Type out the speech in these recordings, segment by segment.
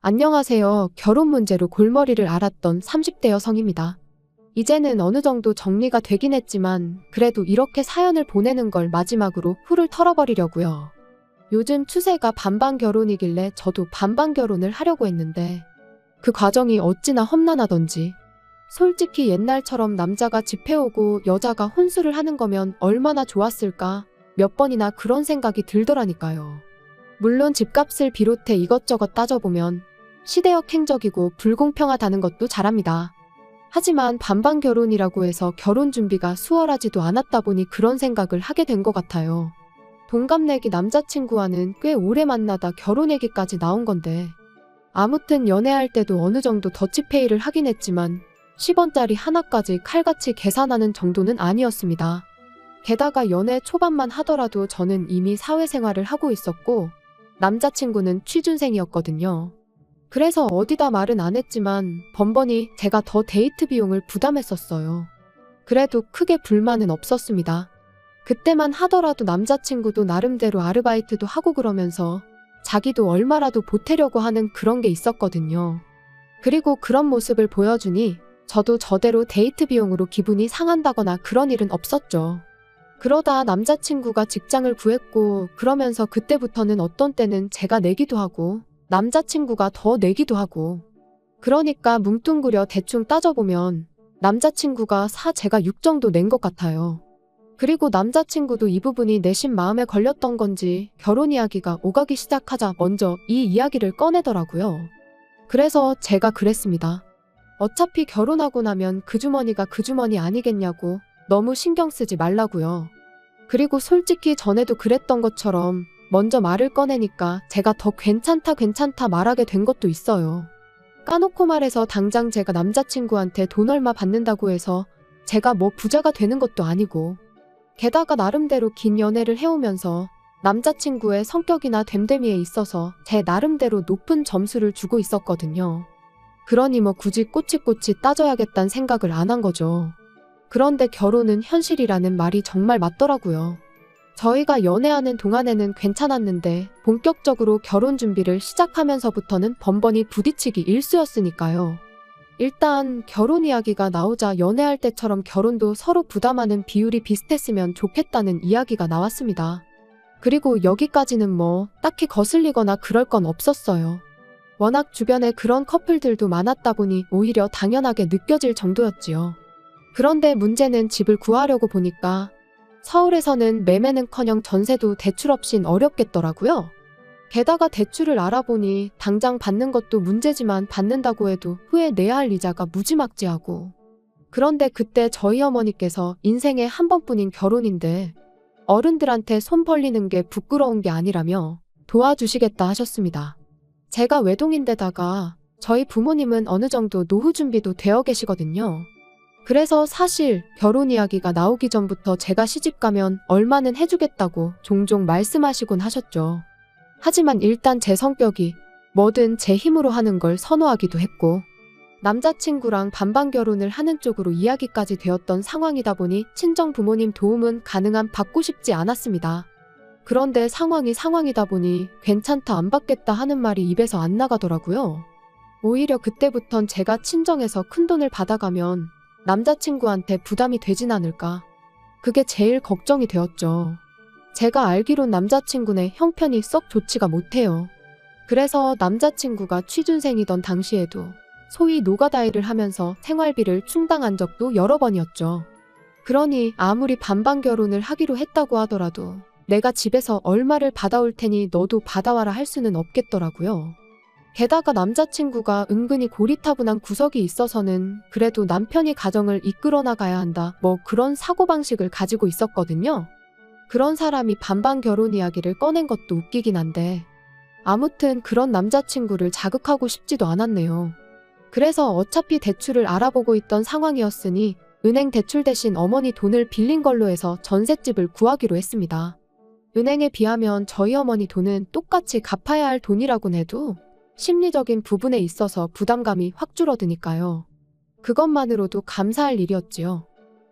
안녕하세요. 결혼 문제로 골머리를 앓았던 30대 여성입니다. 이제는 어느 정도 정리가 되긴 했지만 그래도 이렇게 사연을 보내는 걸 마지막으로 후를 털어버리려고요. 요즘 추세가 반반 결혼이길래 저도 반반 결혼을 하려고 했는데 그 과정이 어찌나 험난하던지 솔직히 옛날처럼 남자가 집해 오고 여자가 혼수를 하는 거면 얼마나 좋았을까 몇 번이나 그런 생각이 들더라니까요. 물론 집값을 비롯해 이것저것 따져보면 시대역 행적이고 불공평하다는 것도 잘합니다. 하지만 반반 결혼이라고 해서 결혼 준비가 수월하지도 않았다 보니 그런 생각을 하게 된 것 같아요. 동갑내기 남자친구와는 꽤 오래 만나다 결혼 얘기까지 나온 건데 아무튼 연애할 때도 어느 정도 더치페이를 하긴 했지만 10원짜리 하나까지 칼같이 계산하는 정도는 아니었습니다. 게다가 연애 초반만 하더라도 저는 이미 사회생활을 하고 있었고 남자친구는 취준생이었거든요. 그래서 어디다 말은 안 했지만 번번이 제가 더 데이트 비용을 부담했었어요. 그래도 크게 불만은 없었습니다. 그때만 하더라도 남자친구도 나름대로 아르바이트도 하고 그러면서 자기도 얼마라도 보태려고 하는 그런 게 있었거든요. 그리고 그런 모습을 보여주니 저도 저대로 데이트 비용으로 기분이 상한다거나 그런 일은 없었죠. 그러다 남자친구가 직장을 구했고 그러면서 그때부터는 어떤 때는 제가 내기도 하고 남자친구가 더 내기도 하고 그러니까 뭉뚱그려 대충 따져보면 남자친구가 4 제가 6 정도 낸 것 같아요. 그리고 남자친구도 이 부분이 내심 마음에 걸렸던 건지 결혼 이야기가 오가기 시작하자 먼저 이 이야기를 꺼내더라고요. 그래서 제가 그랬습니다. 어차피 결혼하고 나면 그 주머니가 그 주머니 아니겠냐고 너무 신경 쓰지 말라고요. 그리고 솔직히 전에도 그랬던 것처럼 먼저 말을 꺼내니까 제가 더 괜찮다 괜찮다 말하게 된 것도 있어요. 까놓고 말해서 당장 제가 남자친구한테 돈 얼마 받는다고 해서 제가 뭐 부자가 되는 것도 아니고 게다가 나름대로 긴 연애를 해오면서 남자친구의 성격이나 됨됨이에 있어서 제 나름대로 높은 점수를 주고 있었거든요. 그러니 뭐 굳이 꼬치꼬치 따져야겠다는 생각을 안 한 거죠. 그런데 결혼은 현실이라는 말이 정말 맞더라고요. 저희가 연애하는 동안에는 괜찮았는데 본격적으로 결혼 준비를 시작하면서부터는 번번이 부딪히기 일쑤였으니까요. 일단 결혼 이야기가 나오자 연애할 때처럼 결혼도 서로 부담하는 비율이 비슷했으면 좋겠다는 이야기가 나왔습니다. 그리고 여기까지는 뭐 딱히 거슬리거나 그럴 건 없었어요. 워낙 주변에 그런 커플들도 많았다 보니 오히려 당연하게 느껴질 정도였지요. 그런데 문제는 집을 구하려고 보니까 서울에서는 매매는커녕 전세도 대출 없인 어렵겠더라고요. 게다가 대출을 알아보니 당장 받는 것도 문제지만 받는다고 해도 후에 내야 할 이자가 무지막지하고. 그런데 그때 저희 어머니께서 인생에 한 번뿐인 결혼인데 어른들한테 손 벌리는 게 부끄러운 게 아니라며 도와주시겠다 하셨습니다. 제가 외동인데다가 저희 부모님은 어느 정도 노후 준비도 되어 계시거든요. 그래서 사실 결혼 이야기가 나오기 전부터 제가 시집 가면 얼마는 해주겠다고 종종 말씀하시곤 하셨죠. 하지만 일단 제 성격이 뭐든 제 힘으로 하는 걸 선호하기도 했고, 남자친구랑 반반 결혼을 하는 쪽으로 이야기까지 되었던 상황이다 보니 친정 부모님 도움은 가능한 받고 싶지 않았습니다. 그런데 상황이 상황이다 보니 괜찮다 안 받겠다 하는 말이 입에서 안 나가더라고요. 오히려 그때부턴 제가 친정에서 큰 돈을 받아가면 남자친구한테 부담이 되진 않을까. 그게 제일 걱정이 되었죠. 제가 알기론 남자친구네 형편이 썩 좋지가 못해요. 그래서 남자친구가 취준생이던 당시에도 소위 노가다일을 하면서 생활비를 충당한 적도 여러 번이었죠. 그러니 아무리 반반 결혼을 하기로 했다고 하더라도 내가 집에서 얼마를 받아올 테니 너도 받아와라 할 수는 없겠더라고요. 게다가 남자친구가 은근히 고리타분한 구석이 있어서는 그래도 남편이 가정을 이끌어 나가야 한다 뭐 그런 사고방식을 가지고 있었거든요. 그런 사람이 반반 결혼 이야기를 꺼낸 것도 웃기긴 한데 아무튼 그런 남자친구를 자극하고 싶지도 않았네요. 그래서 어차피 대출을 알아보고 있던 상황이었으니 은행 대출 대신 어머니 돈을 빌린 걸로 해서 전셋집을 구하기로 했습니다. 은행에 비하면 저희 어머니 돈은 똑같이 갚아야 할 돈이라곤 해도 심리적인 부분에 있어서 부담감이 확 줄어드니까요. 그것만으로도 감사할 일이었지요.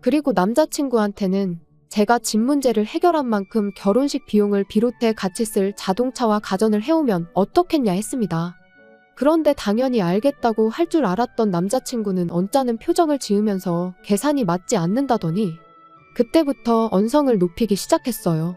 그리고 남자친구한테는 제가 집 문제를 해결한 만큼 결혼식 비용을 비롯해 같이 쓸 자동차와 가전을 해오면 어떻겠냐 했습니다. 그런데 당연히 알겠다고 할 줄 알았던 남자친구는 언짢은 표정을 지으면서 계산이 맞지 않는다더니 그때부터 언성을 높이기 시작했어요.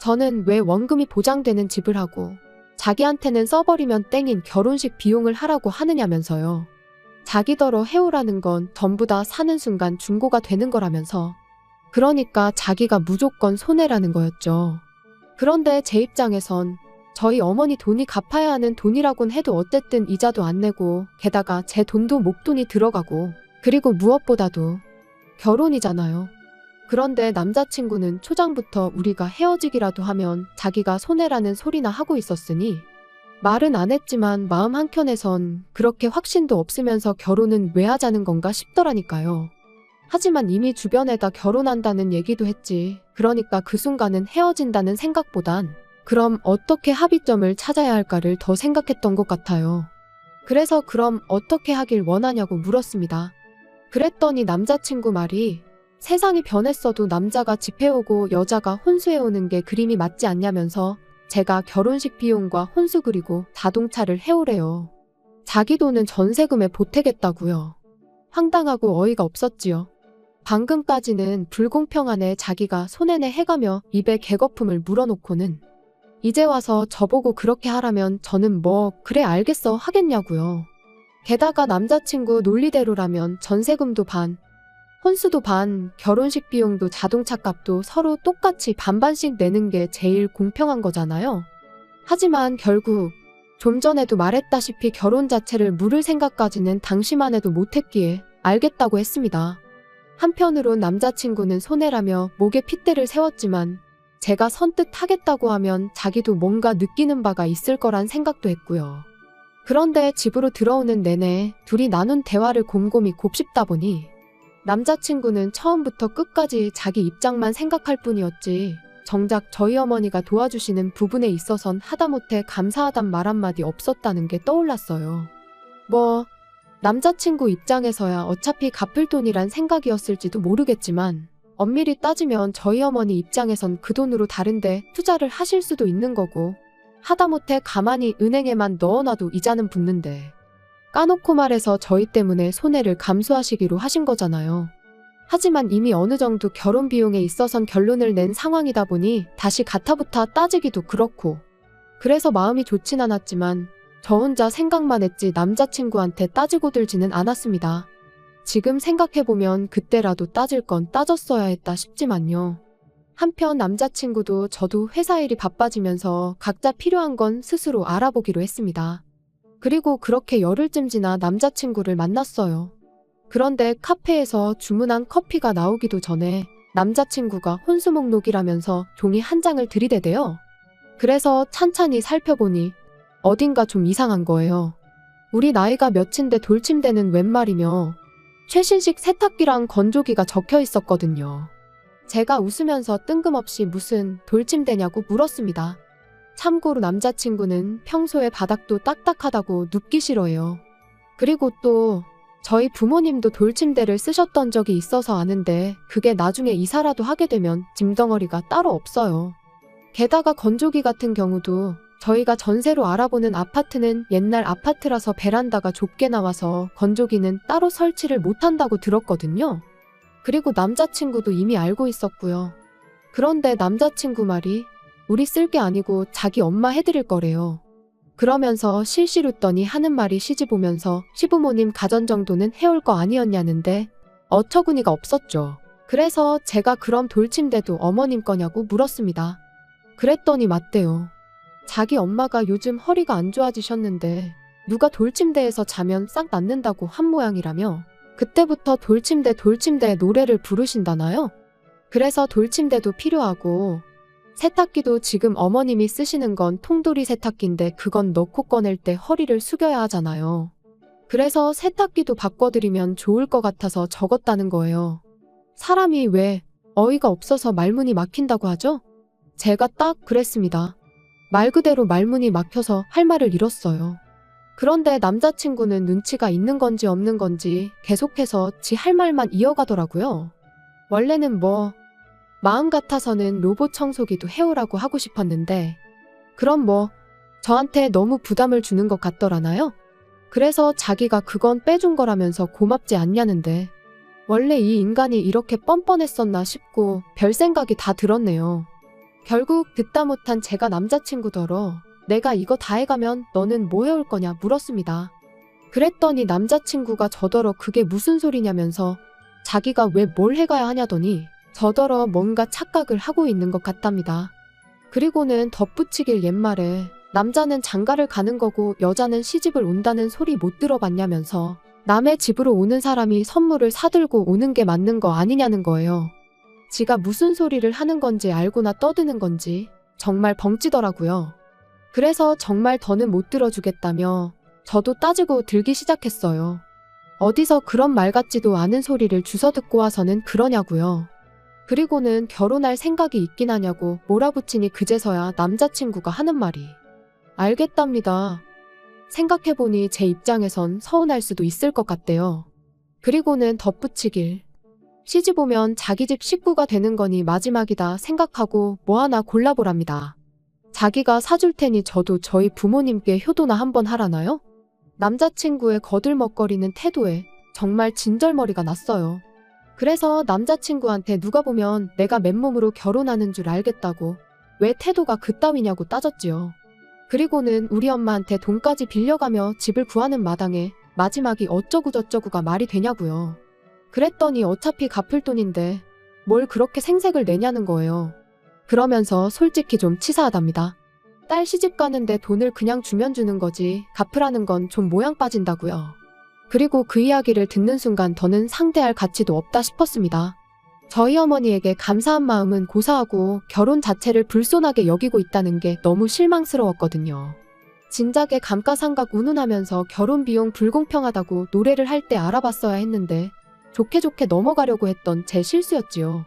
저는 왜 원금이 보장되는 집을 하고 자기한테는 써버리면 땡인 결혼식 비용을 하라고 하느냐면서요. 자기더러 해오라는 건 전부 다 사는 순간 중고가 되는 거라면서. 그러니까 자기가 무조건 손해라는 거였죠. 그런데 제 입장에선 저희 어머니 돈이 갚아야 하는 돈이라곤 해도 어쨌든 이자도 안 내고 게다가 제 돈도 목돈이 들어가고 그리고 무엇보다도 결혼이잖아요. 그런데 남자친구는 초장부터 우리가 헤어지기라도 하면 자기가 손해라는 소리나 하고 있었으니 말은 안 했지만 마음 한켠에선 그렇게 확신도 없으면서 결혼은 왜 하자는 건가 싶더라니까요. 하지만 이미 주변에다 결혼한다는 얘기도 했지. 그러니까 그 순간은 헤어진다는 생각보단 그럼 어떻게 합의점을 찾아야 할까를 더 생각했던 것 같아요. 그래서 그럼 어떻게 하길 원하냐고 물었습니다. 그랬더니 남자친구 말이 세상이 변했어도 남자가 집해오고 여자가 혼수해오는 게 그림이 맞지 않냐면서 제가 결혼식 비용과 혼수 그리고 자동차를 해오래요. 자기 돈은 전세금에 보태겠다고요. 황당하고 어이가 없었지요. 방금까지는 불공평하네 자기가 손해내 해가며 입에 개거품을 물어놓고는 이제 와서 저보고 그렇게 하라면 저는 뭐 그래 알겠어 하겠냐고요. 게다가 남자친구 논리대로라면 전세금도 반, 혼수도 반, 결혼식 비용도 자동차 값도 서로 똑같이 반반씩 내는 게 제일 공평한 거잖아요. 하지만 결국 좀 전에도 말했다시피 결혼 자체를 물을 생각까지는 당시만 해도 못했기에 알겠다고 했습니다. 한편으론 남자친구는 손해라며 목에 핏대를 세웠지만 제가 선뜻 하겠다고 하면 자기도 뭔가 느끼는 바가 있을 거란 생각도 했고요. 그런데 집으로 들어오는 내내 둘이 나눈 대화를 곰곰이 곱씹다 보니 남자친구는 처음부터 끝까지 자기 입장만 생각할 뿐이었지 정작 저희 어머니가 도와주시는 부분에 있어선 하다못해 감사하단 말 한마디 없었다는 게 떠올랐어요. 뭐 남자친구 입장에서야 어차피 갚을 돈이란 생각이었을지도 모르겠지만 엄밀히 따지면 저희 어머니 입장에선 그 돈으로 다른데 투자를 하실 수도 있는 거고 하다못해 가만히 은행에만 넣어놔도 이자는 붙는데 까놓고 말해서 저희 때문에 손해를 감수하시기로 하신 거잖아요. 하지만 이미 어느 정도 결혼 비용에 있어선 결론을 낸 상황이다 보니 다시 가타부타 따지기도 그렇고 그래서 마음이 좋진 않았지만 저 혼자 생각만 했지 남자친구한테 따지고 들지는 않았습니다. 지금 생각해보면 그때라도 따질 건 따졌어야 했다 싶지만요. 한편 남자친구도 저도 회사 일이 바빠지면서 각자 필요한 건 스스로 알아보기로 했습니다. 그리고 그렇게 열흘쯤 지나 남자친구를 만났어요. 그런데 카페에서 주문한 커피가 나오기도 전에 남자친구가 혼수 목록이라면서 종이 한 장을 들이대대요. 그래서 찬찬히 살펴보니 어딘가 좀 이상한 거예요. 우리 나이가 몇인데 돌침대는 웬 말이며 최신식 세탁기랑 건조기가 적혀 있었거든요. 제가 웃으면서 뜬금없이 무슨 돌침대냐고 물었습니다. 참고로 남자친구는 평소에 바닥도 딱딱하다고 눕기 싫어해요. 그리고 또 저희 부모님도 돌침대를 쓰셨던 적이 있어서 아는데 그게 나중에 이사라도 하게 되면 짐덩어리가 따로 없어요. 게다가 건조기 같은 경우도 저희가 전세로 알아보는 아파트는 옛날 아파트라서 베란다가 좁게 나와서 건조기는 따로 설치를 못한다고 들었거든요. 그리고 남자친구도 이미 알고 있었고요. 그런데 남자친구 말이 우리 쓸 게 아니고 자기 엄마 해드릴 거래요. 그러면서 실실 웃더니 하는 말이 시집 오면서 시부모님 가전 정도는 해올 거 아니었냐는데 어처구니가 없었죠. 그래서 제가 그럼 돌침대도 어머님 거냐고 물었습니다. 그랬더니 맞대요. 자기 엄마가 요즘 허리가 안 좋아지셨는데 누가 돌침대에서 자면 싹 낫는다고 한 모양이라며 그때부터 돌침대 돌침대 노래를 부르신다나요? 그래서 돌침대도 필요하고 세탁기도 지금 어머님이 쓰시는 건 통돌이 세탁기인데 그건 넣고 꺼낼 때 허리를 숙여야 하잖아요. 그래서 세탁기도 바꿔드리면 좋을 것 같아서 적었다는 거예요. 사람이 왜 어이가 없어서 말문이 막힌다고 하죠? 제가 딱 그랬습니다. 말 그대로 말문이 막혀서 할 말을 잃었어요. 그런데 남자친구는 눈치가 있는 건지 없는 건지 계속해서 지 할 말만 이어가더라고요. 원래는 뭐 마음 같아서는 로봇 청소기도 해오라고 하고 싶었는데 그럼 뭐 저한테 너무 부담을 주는 것 같더라나요? 그래서 자기가 그건 빼준 거라면서 고맙지 않냐는데 원래 이 인간이 이렇게 뻔뻔했었나 싶고 별 생각이 다 들었네요. 결국 듣다 못한 제가 남자친구더러 내가 이거 다 해가면 너는 뭐 해올 거냐 물었습니다. 그랬더니 남자친구가 저더러 그게 무슨 소리냐면서 자기가 왜 뭘 해가야 하냐더니 저더러 뭔가 착각을 하고 있는 것 같답니다. 그리고는 덧붙이길 옛말에 남자는 장가를 가는 거고 여자는 시집을 온다는 소리 못 들어봤냐면서 남의 집으로 오는 사람이 선물을 사들고 오는 게 맞는 거 아니냐는 거예요. 지가 무슨 소리를 하는 건지 알고나 떠드는 건지 정말 벙찌더라고요. 그래서 정말 더는 못 들어주겠다며 저도 따지고 들기 시작했어요. 어디서 그런 말 같지도 않은 소리를 주워 듣고 와서는 그러냐고요. 그리고는 결혼할 생각이 있긴 하냐고 몰아붙이니 그제서야 남자친구가 하는 말이 알겠답니다. 생각해보니 제 입장에선 서운할 수도 있을 것 같대요. 그리고는 덧붙이길. 시집 오면 자기 집 식구가 되는 거니 마지막이다 생각하고 뭐 하나 골라보랍니다. 자기가 사줄 테니 저도 저희 부모님께 효도나 한번 하라나요? 남자친구의 거들먹거리는 태도에 정말 진절머리가 났어요. 그래서 남자친구한테 누가 보면 내가 맨몸으로 결혼하는 줄 알겠다고 왜 태도가 그따위냐고 따졌지요. 그리고는 우리 엄마한테 돈까지 빌려가며 집을 구하는 마당에 마지막이 어쩌구저쩌구가 말이 되냐고요. 그랬더니 어차피 갚을 돈인데 뭘 그렇게 생색을 내냐는 거예요. 그러면서 솔직히 좀 치사하답니다. 딸 시집 가는데 돈을 그냥 주면 주는 거지 갚으라는 건 좀 모양 빠진다고요. 그리고 그 이야기를 듣는 순간 더는 상대할 가치도 없다 싶었습니다. 저희 어머니에게 감사한 마음은 고사하고 결혼 자체를 불손하게 여기고 있다는 게 너무 실망스러웠거든요. 진작에 감가상각 운운하면서 결혼 비용 불공평하다고 노래를 할 때 알아봤어야 했는데 좋게 좋게 넘어가려고 했던 제 실수였지요.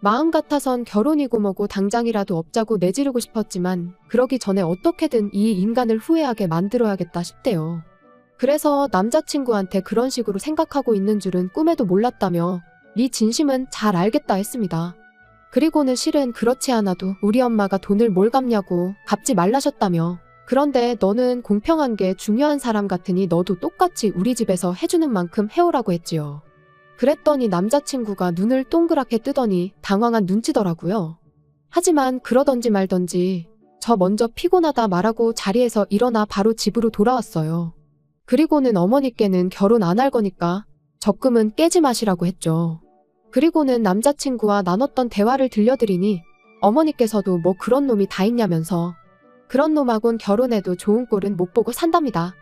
마음 같아선 결혼이고 뭐고 당장이라도 업자고 내지르고 싶었지만 그러기 전에 어떻게든 이 인간을 후회하게 만들어야겠다 싶대요. 그래서 남자친구한테 그런 식으로 생각하고 있는 줄은 꿈에도 몰랐다며 네 진심은 잘 알겠다 했습니다. 그리고는 실은 그렇지 않아도 우리 엄마가 돈을 뭘 갚냐고 갚지 말라셨다며 그런데 너는 공평한 게 중요한 사람 같으니 너도 똑같이 우리 집에서 해주는 만큼 해오라고 했지요. 그랬더니 남자친구가 눈을 동그랗게 뜨더니 당황한 눈치더라고요. 하지만 그러던지 말던지 저 먼저 피곤하다 말하고 자리에서 일어나 바로 집으로 돌아왔어요. 그리고는 어머니께는 결혼 안 할 거니까 적금은 깨지 마시라고 했죠. 그리고는 남자친구와 나눴던 대화를 들려드리니 어머니께서도 뭐 그런 놈이 다 있냐면서 그런 놈하곤 결혼해도 좋은 꼴은 못 보고 산답니다.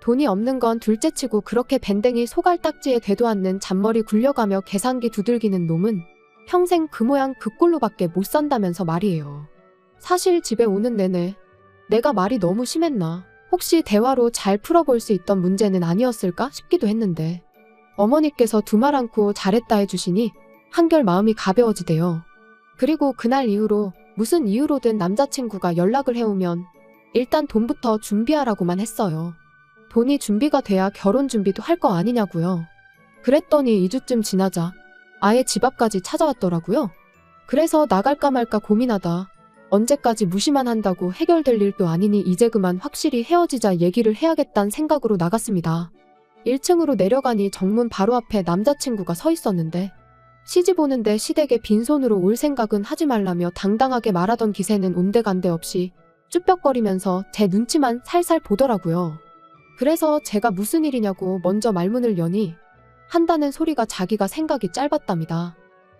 돈이 없는 건 둘째치고 그렇게 밴댕이 소갈딱지에 되도 않는 잔머리 굴려가며 계산기 두들기는 놈은 평생 그 모양 그 꼴로밖에 못 산다면서 말이에요. 사실 집에 오는 내내 내가 말이 너무 심했나 혹시 대화로 잘 풀어볼 수 있던 문제는 아니었을까 싶기도 했는데 어머니께서 두말 않고 잘했다 해주시니 한결 마음이 가벼워지대요. 그리고 그날 이후로 무슨 이유로든 남자친구가 연락을 해오면 일단 돈부터 준비하라고만 했어요. 돈이 준비가 돼야 결혼 준비도 할 거 아니냐고요. 그랬더니 2주쯤 지나자 아예 집 앞까지 찾아왔더라고요. 그래서 나갈까 말까 고민하다 언제까지 무시만 한다고 해결될 일도 아니니 이제 그만 확실히 헤어지자 얘기를 해야겠다는 생각으로 나갔습니다. 1층으로 내려가니 정문 바로 앞에 남자친구가 서 있었는데 시집 오는데 시댁에 빈손으로 올 생각은 하지 말라며 당당하게 말하던 기세는 온데간데 없이 쭈뼛거리면서 제 눈치만 살살 보더라고요. 그래서 제가 무슨 일이냐고 먼저 말문을 여니 한다는 소리가 자기가 생각이 짧았답니다.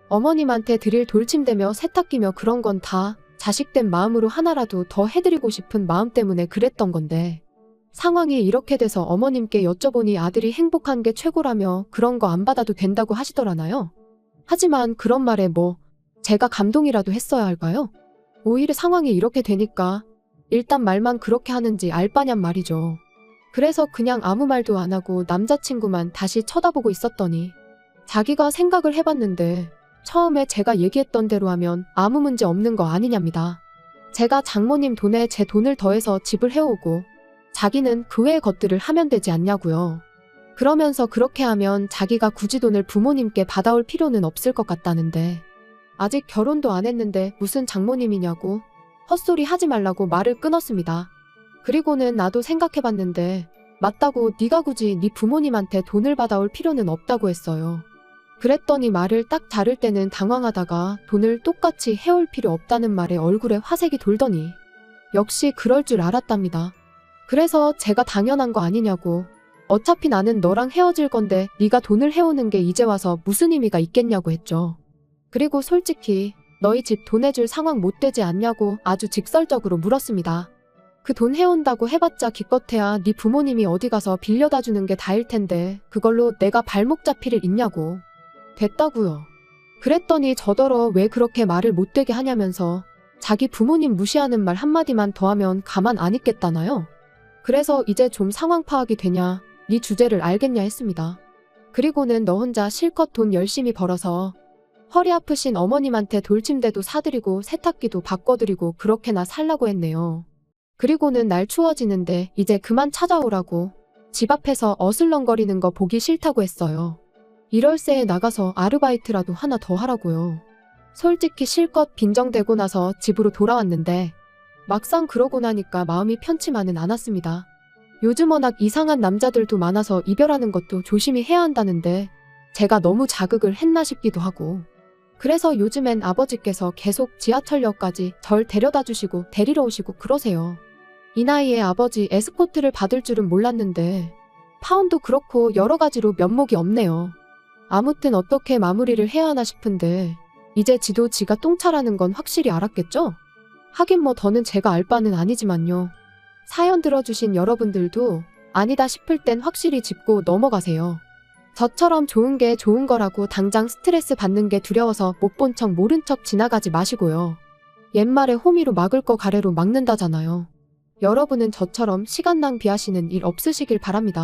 어머님한테 드릴 돌침대며 세탁기며 그런 건 다 자식된 마음으로 하나라도 더 해드리고 싶은 마음 때문에 그랬던 건데 상황이 이렇게 돼서 어머님께 여쭤보니 아들이 행복한 게 최고라며 그런 거 안 받아도 된다고 하시더라나요? 하지만 그런 말에 뭐 제가 감동이라도 했어야 할까요? 오히려 상황이 이렇게 되니까 일단 말만 그렇게 하는지 알 바냔 말이죠. 그래서 그냥 아무 말도 안 하고 남자친구만 다시 쳐다보고 있었더니 자기가 생각을 해봤는데 처음에 제가 얘기했던 대로 하면 아무 문제 없는 거 아니냐입니다. 제가 장모님 돈에 제 돈을 더해서 집을 해오고 자기는 그 외의 것들을 하면 되지 않냐고요. 그러면서 그렇게 하면 자기가 굳이 돈을 부모님께 받아올 필요는 없을 것 같다는데 아직 결혼도 안 했는데 무슨 장모님이냐고 헛소리 하지 말라고 말을 끊었습니다. 그리고는 나도 생각해봤는데 맞다고 네가 굳이 네 부모님한테 돈을 받아올 필요는 없다고 했어요. 그랬더니 말을 딱 자를 때는 당황하다가 돈을 똑같이 해올 필요 없다는 말에 얼굴에 화색이 돌더니 역시 그럴 줄 알았답니다. 그래서 제가 당연한 거 아니냐고 어차피 나는 너랑 헤어질 건데 네가 돈을 해오는 게 이제 와서 무슨 의미가 있겠냐고 했죠. 그리고 솔직히 너희 집 돈 해줄 상황 못 되지 않냐고 아주 직설적으로 물었습니다. 그 돈 해온다고 해봤자 기껏해야 네 부모님이 어디 가서 빌려다 주는 게 다일 텐데 그걸로 내가 발목 잡힐 일 있냐고. 됐다고요. 그랬더니 저더러 왜 그렇게 말을 못되게 하냐면서 자기 부모님 무시하는 말 한마디만 더하면 가만 안 있겠다나요? 그래서 이제 좀 상황 파악이 되냐, 네 주제를 알겠냐 했습니다. 그리고는 너 혼자 실컷 돈 열심히 벌어서 허리 아프신 어머님한테 돌침대도 사드리고 세탁기도 바꿔드리고 그렇게나 살라고 했네요. 그리고는 날 추워지는데 이제 그만 찾아오라고 집 앞에서 어슬렁거리는 거 보기 싫다고 했어요. 이럴 새에 나가서 아르바이트라도 하나 더 하라고요. 솔직히 실컷 빈정대고 나서 집으로 돌아왔는데 막상 그러고 나니까 마음이 편치만은 않았습니다. 요즘 워낙 이상한 남자들도 많아서 이별하는 것도 조심히 해야 한다는데 제가 너무 자극을 했나 싶기도 하고 그래서 요즘엔 아버지께서 계속 지하철역까지 절 데려다 주시고 데리러 오시고 그러세요. 이 나이에 아버지 에스코트를 받을 줄은 몰랐는데 파운도 그렇고 여러 가지로 면목이 없네요. 아무튼 어떻게 마무리를 해야 하나 싶은데 이제 지도 지가 똥차라는 건 확실히 알았겠죠? 하긴 뭐 더는 제가 알 바는 아니지만요. 사연 들어주신 여러분들도 아니다 싶을 땐 확실히 짚고 넘어가세요. 저처럼 좋은 게 좋은 거라고 당장 스트레스 받는 게 두려워서 못 본 척 모른 척 지나가지 마시고요. 옛말에 호미로 막을 거 가래로 막는다잖아요. 여러분은 저처럼 시간 낭비하시는 일 없으시길 바랍니다.